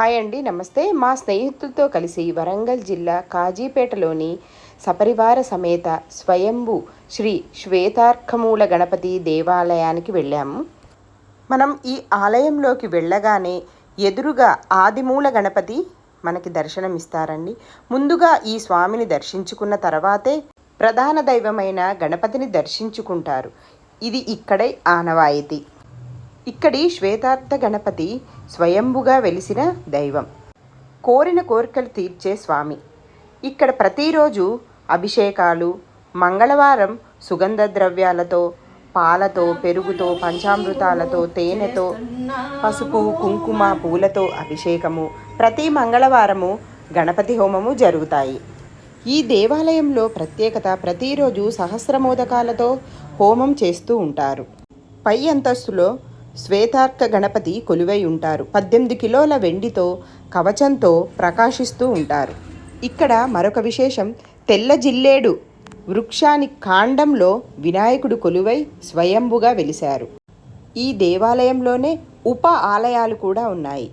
Hi అండి నమస్తే. మా స్నేహితులతో కలిసి వరంగల్ జిల్లా కాజీపేటలోని సపరివార సమేత స్వయంభు శ్రీ శ్వేతార్కమూల గణపతి దేవాలయానికి వెళ్ళాము. మనం ఈ ఆలయంలోకి వెళ్ళగానే ఎదురుగా ఆదిమూల గణపతి మనకి దర్శనమిస్తారండి. ముందుగా ఈ స్వామిని దర్శించుకున్న తర్వాతే ప్రధాన దైవమైన గణపతిని దర్శించుకుంటారు. ఇది ఇక్కడే ఆనవాయితీ. ఇక్కడి శ్వేతార్థ గణపతి స్వయంభుగా వెలిసిన దైవం. కోరిన కోరికలు తీర్చే స్వామి. ఇక్కడ ప్రతిరోజు అభిషేకాలు మంగళవారం సుగంధ ద్రవ్యాలతో పాలతో పెరుగుతో పంచామృతాలతో తేనెతో పసుపు కుంకుమ పూలతో అభిషేకము. ప్రతి మంగళవారము గణపతి హోమము జరుగుతాయి. ఈ దేవాలయంలో ప్రత్యేకత ప్రతిరోజు సహస్రమోదకాలతో హోమం చేస్తూ ఉంటారు. పై అంతస్తులో శ్వేతార్క గణపతి కొలువై ఉంటారు. పద్దెనిమిది కిలోల వెండితో కవచంతో ప్రకాశిస్తూ ఉంటారు. ఇక్కడ మరొక విశేషం తెల్ల జిల్లేడు వృక్షాని కాండంలో వినాయకుడు కొలువై స్వయంభుగా వెలిశారు. ఈ దేవాలయంలోనే ఉప ఆలయాలు కూడా ఉన్నాయి.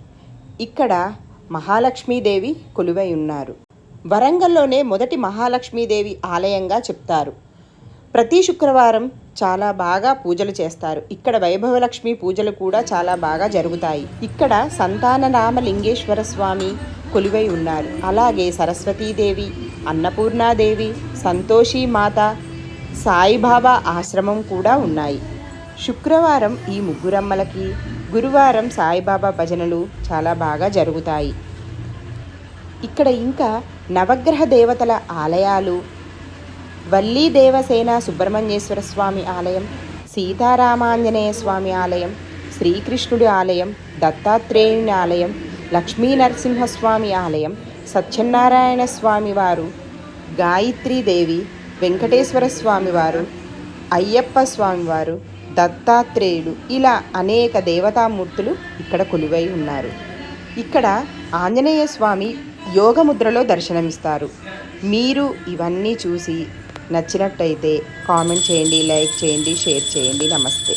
ఇక్కడ మహాలక్ష్మీదేవి కొలువై ఉన్నారు. వరంగల్లోనే మొదటి మహాలక్ష్మీదేవి ఆలయంగా చెప్తారు. ప్రతి శుక్రవారం చాలా బాగా పూజలు చేస్తారు. ఇక్కడ వైభవలక్ష్మి పూజలు కూడా చాలా బాగా జరుగుతాయి. ఇక్కడ సంతాన రామలింగేశ్వర స్వామి కొలువై ఉన్నారు. అలాగే సరస్వతీదేవి అన్నపూర్ణాదేవి సంతోషి మాత సాయిబాబా ఆశ్రమం కూడా ఉన్నాయి. శుక్రవారం ఈ ముగ్గురమ్మలకి గురువారం సాయిబాబా భజనలు చాలా బాగా జరుగుతాయి. ఇక్కడ ఇంకా నవగ్రహ దేవతల ఆలయాలు వల్లీ దేవసేన సుబ్రహ్మణ్యేశ్వర స్వామి ఆలయం సీతారామాంజనేయ స్వామి ఆలయం శ్రీకృష్ణుడి ఆలయం దత్తాత్రేయుని ఆలయం లక్ష్మీ నరసింహస్వామి ఆలయం సత్యనారాయణ స్వామి వారు గాయత్రీదేవి వెంకటేశ్వర స్వామి వారు అయ్యప్ప స్వామివారు దత్తాత్రేయుడు ఇలా అనేక దేవతామూర్తులు ఇక్కడ కొలువై ఉన్నారు. ఇక్కడ ఆంజనేయ స్వామి యోగముద్రలో దర్శనమిస్తారు. మీరు ఇవన్నీ చూసి నచ్చినట్టయితే కామెంట్ చేయండి లైక్ చేయండి షేర్ చేయండి. నమస్తే.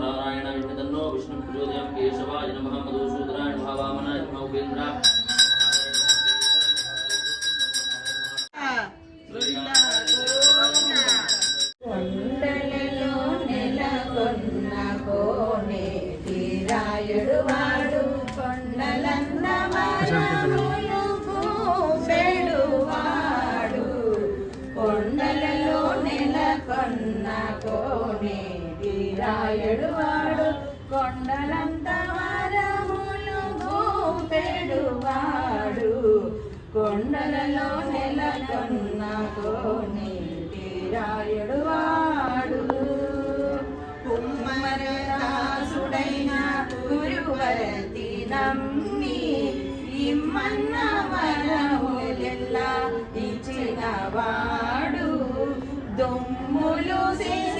నారాయణ విష్ణుతన్నో విష్ణు ప్రచోదయం కేశవాయ నమ మధుసూదనాయ నమ వామనాయ నమ ఉపేంద్ర కొండలలో నెలకొన్న కోనేటి రాయుడు వాడు కొండలన్న వరములు కొండలంత వరములు కూపెడు కొండలలో నెలకొన్న కోనేటి రాయుడు వాడు కుమ్మరదాసుడైన గురువరతి నమ్మి ఇమ్మన్న వరములెల్లా ఇచ్చిన వాడు దొమ్ములు చేసి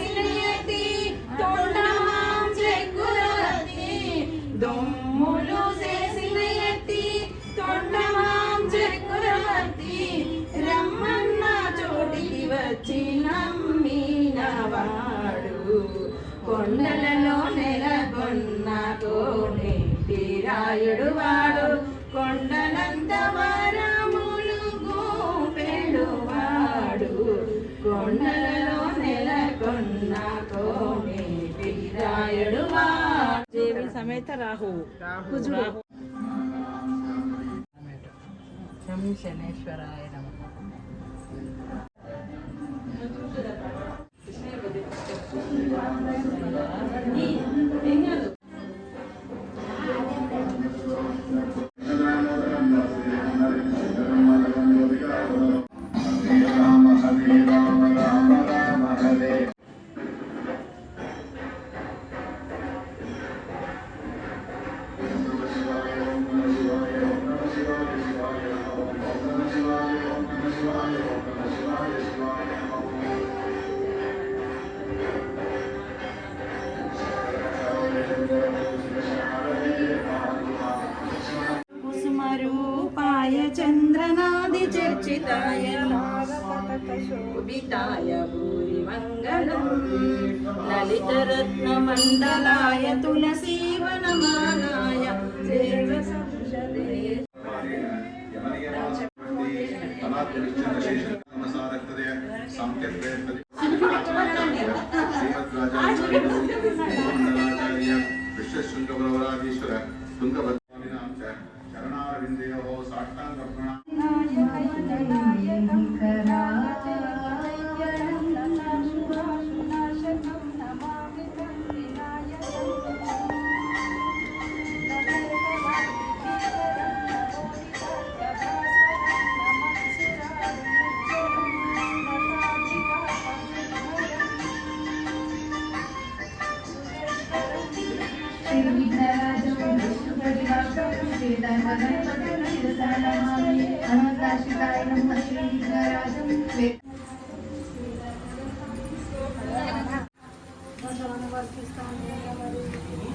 నమ్మినవాడు కొండలలో నెలకొన్న కోనేటి రాయుడు వాడు కొండలంత వరములు గోపెడు వాడు కొండలలో నెలకొన్న కోనేటి సమేత రాహు. రాహు. శనేశ్వరాయ నమః. చంద్రనాది చర్చితాయ శోభితాయ భూరి మంగళం లలితరత్న మండలాయ అనంతాశికాయ నమ శ్రీ విఘ్నరాజం వర్తిస్తాను